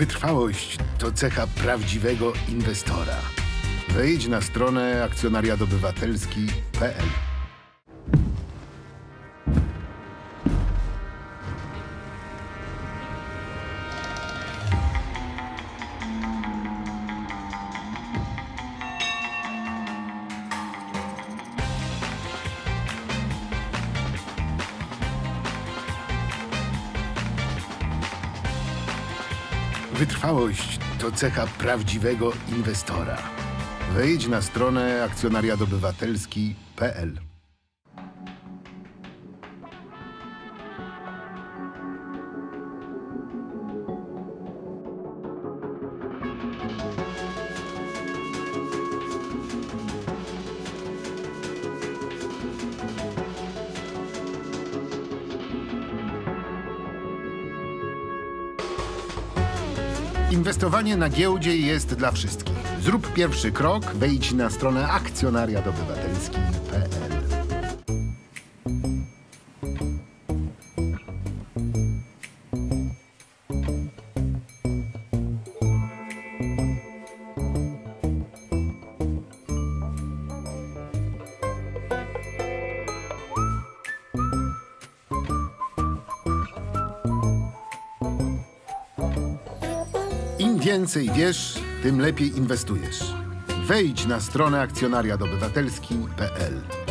Wytrwałość to cecha prawdziwego inwestora. Wejdź na stronę akcjonariatobywatelski.pl. Wytrwałość to cecha prawdziwego inwestora. Wejdź na stronę akcjonariatobywatelski.pl. Inwestowanie na giełdzie jest dla wszystkich. Zrób pierwszy krok, wejdź na stronę akcjonariatobywatelski.pl. Im więcej wiesz, tym lepiej inwestujesz. Wejdź na stronę akcjonariatobywatelski.pl.